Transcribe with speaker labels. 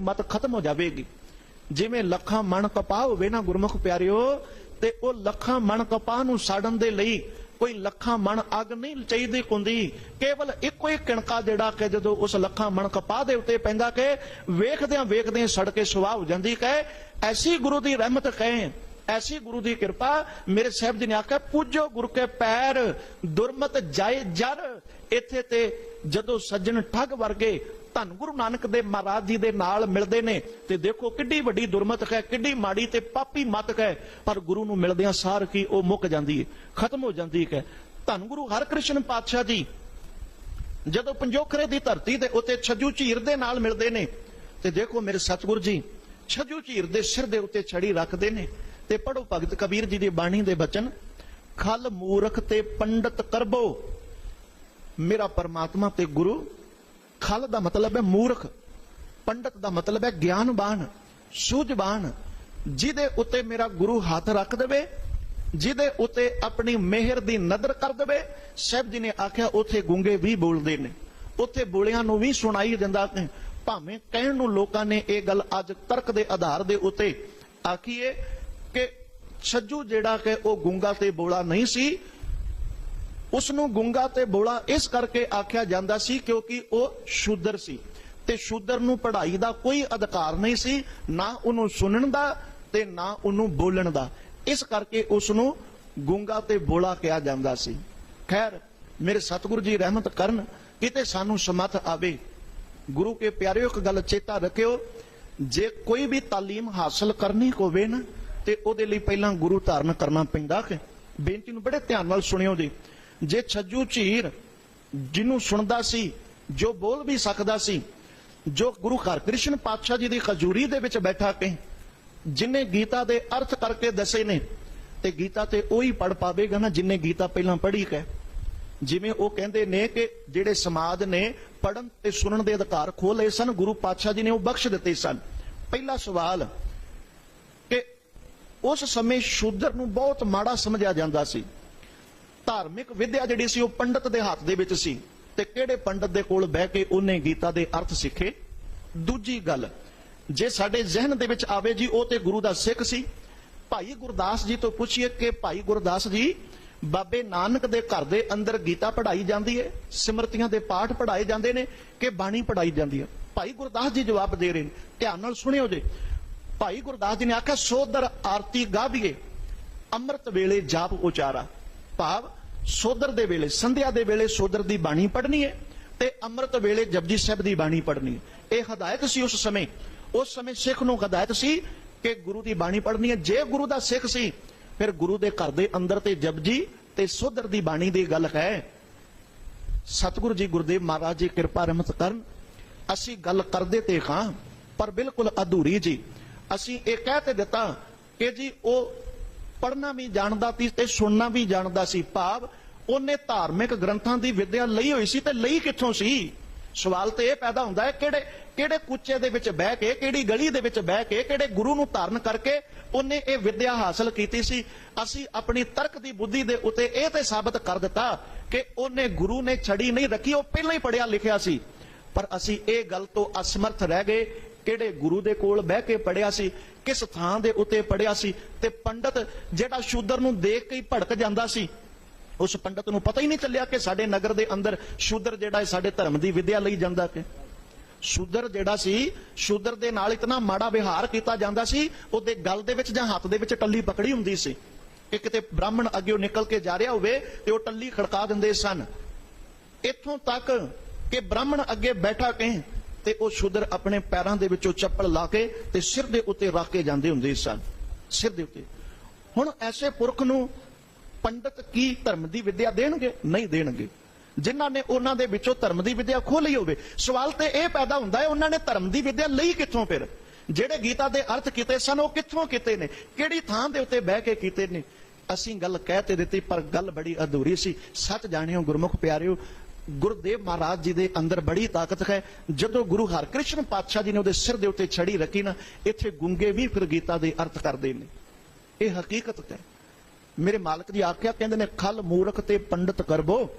Speaker 1: ਮਤ ਖਤਮ ਹੋ ਜਾਵੇਗੀ। ਜਿਵੇਂ ਲੱਖਾਂ ਮਣ ਕਪਾਹ ਹੋਵੇ ਨਾ ਗੁਰਮੁਖ ਪਿਆਰਿਓ, ਤੇ ਉਹ ਲੱਖਾਂ ਮਣ ਕਪਾਹ ਨੂੰ ਸਾੜਨ ਦੇ ਲਈ ਕੋਈ ਲੱਖਾਂ ਮਣ ਅੱਗ ਨਹੀਂ ਚਾਹੀਦੀ ਹੁੰਦੀ। ਕੇਵਲ ਇੱਕੋ ਹੀ ਕਿਣਕਾ ਜਿਹੜਾ ਕਿ ਜਦੋਂ ਉਸ ਲੱਖਾਂ ਮਣ ਕਪਾਹ ਦੇ ਉੱਤੇ ਪੈਂਦਾ ਕਿ ਵੇਖਦਿਆਂ ਵੇਖਦਿਆਂ ਸੜ ਕੇ ਸੁਆਹ ਹੋ ਜਾਂਦੀ ਕਹੇ ਐਸੀ ਗੁਰੂ ਦੀ ਰਹਿਮਤ ਕਹੇ, ਐਸੀ ਗੁਰੂ ਦੀ ਕਿਰਪਾ ਮੇਰੇ ਸਾਹਿਬ ਜੀ ਨੇ ਆਖਿਆ, ਪੂਜੋ ਗੁਰੂ ਕੇ ਪੈਰ, ਦੁਰਮਤ ਜਾਏ ਜਰ। ਇੱਥੇ ਤੇ ਜਦੋਂ ਸੱਜਣ ਠੱਗ ਵਰਗੇ ਧੰਨ ਗੁਰੂ ਨਾਨਕ ਦੇ ਮਹਾਰਾਜ ਜੀ ਦੇ ਨਾਲ ਮਿਲਦੇ ਨੇ ਤੇ ਦੇਖੋ ਕਿੱਡੀ ਵੱਡੀ ਦੁਰਮਤ ਹੈ, ਕਿੱਡੀ ਮਾੜੀ ਤੇ ਪਾਪੀ ਮਤ ਹੈ, ਪਰ ਗੁਰੂ ਨੂੰ ਮਿਲਦਿਆਂ ਸਾਰ ਕੀ ਉਹ ਮੁੱਕ ਜਾਂਦੀ ਹੈ, ਖਤਮ ਹੋ ਜਾਂਦੀ ਹੈ। ਧੰਨ ਗੁਰੂ ਹਰਕ੍ਰਿਸ਼ਨ ਪਾਤਸ਼ਾਹ ਜੀ, ਜਦੋਂ ਪੰਜੋਖਰੇ ਦੀ ਧਰਤੀ ਦੇ ਉੱਤੇ ਛੱਜੂ ਝੀਰ ਦੇ ਨਾਲ ਮਿਲਦੇ ਨੇ, ਤੇ ਦੇਖੋ ਮੇਰੇ ਸਤਿਗੁਰ ਜੀ, ਛੱਜੂ ਝੀਰ ਦੇ ਸਿਰ ਦੇ ਉੱਤੇ ਛੜੀ ਰੱਖਦੇ ਨੇ, ਤੇ ਪੜੋ ਭਗਤ ਕਬੀਰ ਜੀ ਦੀ ਬਾਣੀ ਦੇ ਬਚਨ, ਖਲ ਮੂਰਖ ਤੇ ਪੰਡਤ ਕਰਬੋ, ਮੇਰਾ ਪਰਮਾਤਮਾ ਤੇ ਗੁਰੂ ਖਲ ਦਾ ਮਤਲਬ ਹੈ ਮੂਰਖ, ਪੰਡਤ ਦਾ ਮਤਲਬ ਹੈ ਗਿਆਨਵਾਨ, ਸੂਝਵਾਨ, ਜਿਹਦੇ ਉੱਤੇ ਮੇਰਾ ਗੁਰੂ ਹੱਥ ਰੱਖ ਦੇਵੇ, ਜਿਹਦੇ ਉੱਤੇ ਆਪਣੀ ਮਿਹਰ ਦੀ ਨਜ਼ਰ ਕਰ ਦੇਵੇ, ਸਾਹਿਬ ਜੀ ਨੇ ਆਖਿਆ ਉੱਥੇ ਗੁੰਗੇ ਵੀ ਬੋਲਦੇ ਨੇ, ਉੱਥੇ ਬੋਲਿਆਂ ਨੂੰ ਵੀ ਸੁਣਾਈ ਦਿੰਦਾ ਭਾਵੇਂ ਕਹਿਣ ਨੂੰ ਲੋਕਾਂ ਨੇ ਇਹ ਗੱਲ ਅੱਜ ਤਰਕ ਦੇ ਆਧਾਰ ਦੇ ਉੱਤੇ ਆਖੀਏ ਕਿ ਛੱਜੂ ਜਿਹੜਾ ਕਿ ਉਹ ਗੁੰਗਾ ਤੇ ਬੋਲਾ ਨਹੀਂ ਸੀ ਉਸ ਨੂੰ ਗੁੰਗਾ ਤੇ ਬੋਲਾ ਇਸ ਕਰਕੇ ਆਖਿਆ ਜਾਂਦਾ ਸੀ ਕਿਉਂਕਿ ਉਹ ਸ਼ੂਦਰ ਸੀ। ਤੇ ਸ਼ੂਦਰ ਨੂੰ ਪੜ੍ਹਾਈ ਦਾ ਕੋਈ ਅਧਿਕਾਰ ਨਹੀਂ ਸੀ, ਨਾ ਉਹਨੂੰ ਸੁਣਨ ਦਾ ਤੇ ਨਾ ਉਹਨੂੰ ਬੋਲਣ ਦਾ। ਇਸ ਕਰਕੇ ਉਸ ਨੂੰ ਗੁੰਗਾ ਤੇ ਬੋਲਾ ਕਿਹਾ ਜਾਂਦਾ ਸੀ। ਖੈਰ, ਮੇਰੇ ਸਤਿਗੁਰੂ ਜੀ ਰਹਿਮਤ ਕਰਨ, ਕਿਤੇ ਸਾਨੂੰ ਸਮਤ ਆਵੇ। ਗੁਰੂ ਕੇ ਪਿਆਰਿਓ, ਇੱਕ ਗੱਲ ਚੇਤਾ ਰੱਖਿਓ, ਜੇ ਕੋਈ ਵੀ ਤਾਲੀਮ ਹਾਸਲ ਕਰਨੀ ਹੋਵੇ ਨਾ, ਤੇ ਉਹਦੇ ਲਈ ਪਹਿਲਾਂ ਗੁਰੂ ਧਾਰਨ ਕਰਨਾ ਪੈਂਦਾ ਕਿ ਬੇਨਤੀ ਨੂੰ ਬੜੇ ਧਿਆਨ ਨਾਲ ਸੁਣਿਓ ਜੀ। ਜੇ ਛੱਜੂ ਝੀਰ ਜਿਹਨੂੰ ਸੁਣਦਾ ਸੀ, ਜੋ ਬੋਲ ਵੀ ਸਕਦਾ ਸੀ, ਜੋ ਗੁਰੂ ਹਰਕ੍ਰਿਸ਼ਨ ਪਾਤਸ਼ਾਹ ਜੀ ਦੀ ਖਜੂਰੀ ਦੇ ਵਿੱਚ ਬੈਠਾ ਕੇ ਜਿਨੇ ਗੀਤਾ ਦੇ ਅਰਥ ਕਰਕੇ ਦੱਸੇ ਨੇ, ਤੇ ਗੀਤਾ ਤੇ ਉਹੀ ਪੜ ਪਾਵੇਗਾ ਨਾ ਜਿਨੇ ਗੀਤਾ ਪਹਿਲਾਂ ਪੜ੍ਹੀ ਹੈ। ਜਿਵੇਂ ਉਹ ਕਹਿੰਦੇ ਨੇ ਕਿ ਜਿਹੜੇ ਸਮਾਜ ਨੇ ਪੜਨ ਤੇ ਸੁਣਨ ਦੇ ਅਧਿਕਾਰ ਖੋਹ ਲਏ ਸਨ, ਗੁਰੂ ਪਾਤਸ਼ਾਹ ਜੀ ਨੇ ਉਹ ਬਖਸ਼ ਦਿੱਤੇ ਸਨ। ਪਹਿਲਾ ਸਵਾਲ ਕਿ ਉਸ ਸਮੇਂ ਸ਼ੂਦਰ ਨੂੰ ਬਹੁਤ ਮਾੜਾ ਸਮਝਿਆ ਜਾਂਦਾ ਸੀ। ਧਾਰਮਿਕ ਵਿਦਿਆ ਜਿਹੜੀ ਸੀ ਉਹ ਪੰਡਤ ਦੇ ਹੱਥ ਦੇ ਵਿੱਚ ਸੀ। ਤੇ ਕਿਹੜੇ ਪੰਡਤ ਦੇ ਕੋਲ ਬਹਿ ਕੇ ਉਹਨੇ ਗੀਤਾ ਦੇ ਅਰਥ ਸਿੱਖੇ? ਦੂਜੀ ਗੱਲ, ਜੇ ਸਾਡੇ ਜ਼ਿਹਨ ਦੇ ਵਿੱਚ ਆਵੇ ਜੀ, ਉਹ ਤੇ ਗੁਰੂ ਦਾ ਸਿੱਖ ਸੀ। ਭਾਈ ਗੁਰਦਾਸ ਜੀ ਤੋਂ ਪੁੱਛੀਏ ਕਿ ਭਾਈ ਗੁਰਦਾਸ ਜੀ, ਬਾਬੇ ਨਾਨਕ ਦੇ ਘਰ ਦੇ ਅੰਦਰ ਗੀਤਾ ਪੜ੍ਹਾਈ ਜਾਂਦੀ ਹੈ? ਸਿਮਰਤੀਆਂ ਦੇ ਪਾਠ ਪੜ੍ਹਾਏ ਜਾਂਦੇ ਨੇ ਕਿ ਬਾਣੀ ਪੜ੍ਹਾਈ ਜਾਂਦੀ ਹੈ? ਭਾਈ ਗੁਰਦਾਸ ਜੀ ਜਵਾਬ ਦੇ ਰਹੇ ਨੇ। ਧਿਆਨ ਨਾਲ ਸੁਣਿਓ ਜੀ। ਭਾਈ ਗੁਰਦਾਸ ਜੀ ਨੇ ਆਖਿਆ, ਸੋਦਰ ਆਰਤੀ ਗਾਵੀਏ ਅੰਮ੍ਰਿਤ ਵੇਲੇ ਜਾਪ ਉਚਾਰਾ। ਭਾਵ ਸੋਦਰ ਦੇ ਵੇਲੇ, ਸੰਧਿਆ ਦੇ ਵੇਲੇ ਸੋਦਰ ਦੀ ਬਾਣੀ ਪੜ੍ਹਨੀ ਹੈ ਤੇ ਅੰਮ੍ਰਿਤ ਵੇਲੇ ਜਪਜੀ ਸਾਹਿਬ ਦੀ ਬਾਣੀ ਪੜ੍ਹਨੀ ਹੈ। ਇਹ ਹਦਾਇਤ ਸੀ ਉਸ ਸਮੇਂ। ਉਸ ਸਮੇਂ ਸਿੱਖ ਨੂੰ ਹਦਾਇਤ ਸੀ ਕਿ ਗੁਰੂ ਦੀ ਬਾਣੀ ਪੜ੍ਹਨੀ ਹੈ। ਜੇ ਗੁਰੂ ਦਾ ਸਿੱਖ ਸੀ, ਫਿਰ ਗੁਰੂ ਦੇ ਘਰ ਦੇ ਅੰਦਰ ਤੇ ਜਪਜੀ ਤੇ ਸੋਦਰ ਦੀ ਬਾਣੀ ਦੀ ਗੱਲ ਹੈ। ਸਤਿਗੁਰੂ ਜੀ ਗੁਰਦੇਵ ਮਹਾਰਾਜ ਜੀ ਕਿਰਪਾ ਰਹਿਮਤ ਕਰਨ। ਅਸੀਂ ਗੱਲ ਕਰਦੇ ਤੇ ਖਾਂ ਪਰ ਬਿਲਕੁਲ ਅਧੂਰੀ ਜੀ। ਅਸੀਂ ਇਹ ਕਹਿ ਤੇ ਦਿੱਤਾ ਕਿ ਜੀ ਉਹ ਪੜਨਾ ਵੀ ਜਾਣਦਾ ਸੀ ਤੇ ਸੁਣਨਾ ਵੀ ਜਾਣਦਾ ਸੀ। ਭਾਵ ਉਹਨੇ ਧਾਰਮਿਕ ਗ੍ਰੰਥਾਂ ਦੀ ਵਿਦਿਆ ਲਈ ਹੋਈ ਸੀ ਤੇ ਲਈ ਕਿੱਥੋਂ ਸੀ? ਸਵਾਲ ਤੇ ਇਹ ਪੈਦਾ ਹੁੰਦਾ ਹੈ, ਕਿਹੜੇ ਕਿਹੜੇ ਕੁੱਚੇ ਦੇ ਵਿੱਚ ਬਹਿ ਕੇ, ਕਿਹੜੀ ਗਲੀ ਦੇ ਵਿੱਚ ਬਹਿ ਕੇ, ਕਿਹੜੇ ਗੁਰੂ ਨੂੰ ਧਾਰਨ ਕਰਕੇ ਉਹਨੇ ਇਹ ਵਿਦਿਆ ਹਾਸਲ ਕੀਤੀ ਸੀ? ਅਸੀਂ ਆਪਣੀ ਤਰਕ ਦੀ ਬੁੱਧੀ ਦੇ ਉੱਤੇ ਇਹ ਤੇ ਸਾਬਤ ਕਰ ਦਿੱਤਾ ਕਿ ਉਹਨੇ ਗੁਰੂ ਨੇ ਛੜੀ ਨਹੀਂ ਰੱਖੀ, ਉਹ ਪਹਿਲਾਂ ਹੀ ਪੜਿਆ ਲਿਖਿਆ ਸੀ। ਪਰ ਅਸੀਂ ਇਹ ਗੱਲ ਤੋਂ ਅਸਮਰਥ ਰਹਿ ਗਏ ਕਿਹੜੇ ਗੁਰੂ ਦੇ ਕੋਲ ਬਹਿ ਕੇ ਪੜਿਆ ਸੀ, ਕਿਸ ਥਾਂ ਦੇ ਉੱਤੇ ਪੜਿਆ ਸੀ ਤੇ ਪੰਡਤ ਜਿਹੜਾ ਸ਼ੂਦਰ ਨੂੰ ਦੇਖ ਕੇ ਹੀ ਭੜਕ ਜਾਂਦਾ ਸੀ, ਉਸ ਪੰਡਤ ਨੂੰ ਪਤਾ ਹੀ ਨਹੀਂ ਚੱਲਿਆ ਕਿ ਸਾਡੇ ਨਗਰ ਦੇ ਅੰਦਰ ਸ਼ੂਦਰ ਜਿਹੜਾ ਹੈ ਸਾਡੇ ਧਰਮ ਦੀ ਵਿਦਿਆ ਲਈ ਜਾਂਦਾ ਕਿ। ਸ਼ੂਦਰ ਜਿਹੜਾ ਸੀ, ਸ਼ੂਦਰ ਦੇ ਨਾਲ ਇਤਨਾ ਮਾੜਾ ਵਿਹਾਰ ਕੀਤਾ ਜਾਂਦਾ ਸੀ, ਉਹਦੇ ਗਲ ਦੇ ਵਿੱਚ ਜਾਂ ਹੱਥ ਦੇ ਵਿੱਚ ਟੱਲੀ ਪਕੜੀ ਹੁੰਦੀ ਸੀ। ਕਿ ਕਿਤੇ ਬ੍ਰਾਹਮਣ ਅੱਗੇ ਉਹ ਨਿਕਲ ਕੇ ਜਾ ਰਿਹਾ ਹੋਵੇ ਤੇ ਉਹ ਟੱਲੀ ਖੜਕਾ ਦਿੰਦੇ ਸਨ। ਇੱਥੋਂ ਤੱਕ ਕਿ ਬ੍ਰਾਹਮਣ ਅੱਗੇ ਬੈਠਾ ਕਹੇ ਤੇ ਉਹ ਸ਼ੂਦਰ ਆਪਣੇ ਪੈਰਾਂ ਦੇ ਵਿੱਚੋਂ ਚੱਪਲ ਲਾ ਕੇ ਤੇ ਸਿਰ ਦੇ ਉੱਤੇ ਰੱਖ ਕੇ ਜਾਂਦੇ ਹੁੰਦੇ ਸਨ। ਸਿਰ ਦੇ ਉੱਤੇ। ਹੁਣ ਐਸੇ ਪੁਰਖ ਨੂੰ ਪੰਡਤ ਕੀ ਧਰਮ ਦੀ ਵਿਦਿਆ ਦੇਣਗੇ? ਨਹੀਂ ਦੇਣਗੇ। ਜਿਨ੍ਹਾਂ ਨੇ ਉਹਨਾਂ ਦੇ ਵਿੱਚੋਂ ਧਰਮ ਦੀ ਵਿਦਿਆ ਖੋਹ ਲਈ ਹੋਵੇ। ਸਵਾਲ ਤੇ ਇਹ ਪੈਦਾ ਹੁੰਦਾ ਹੈ, ਉਹਨਾਂ ਨੇ ਧਰਮ ਦੀ ਵਿਦਿਆ ਲਈ ਕਿੱਥੋਂ ਫਿਰ? ਜਿਹੜੇ ਗੀਤਾ ਦੇ ਅਰਥ ਕੀਤੇ ਸਨ, ਉਹ ਕਿੱਥੋਂ ਕੀਤੇ ਨੇ? ਕਿਹੜੀ ਥਾਂ ਦੇ ਉੱਤੇ ਬਹਿ ਕੇ ਕੀਤੇ ਨੇ? ਅਸੀਂ ਗੱਲ ਕਹਿ ਤੇ ਦਿੱਤੀ, ਪਰ ਗੱਲ ਬੜੀ ਅਧੂਰੀ ਸੀ। ਸੱਚ ਜਾਣਿਓ ਗੁਰਮੁਖ ਪਿਆਰਿਓ ਗੁਰਦੇਵ ਮਹਾਰਾਜ ਜੀ ਦੇ ਅੰਦਰ ਬੜੀ ਤਾਕਤ ਹੈ। ਜਦੋਂ ਗੁਰੂ ਹਰਕ੍ਰਿਸ਼ਨ ਪਾਤਸ਼ਾਹ ਜੀ ਨੇ ਉਹਦੇ ਸਿਰ ਦੇ ਉੱਤੇ ਛੜੀ ਰੱਖੀ ਨਾ, ਇੱਥੇ ਗੁੰਗੇ ਵੀ ਫਿਰ ਗੀਤਾ ਦੇ ਅਰਥ ਕਰਦੇ ਨੇ। ਇਹ ਹਕੀਕਤ ਹੈ। ਮੇਰੇ ਮਾਲਕ ਜੀ ਆਖਿਆ, ਕਹਿੰਦੇ ਨੇ, ਖਲ ਮੂਰਖ ਤੇ ਪੰਡਤ ਕਰਬੋ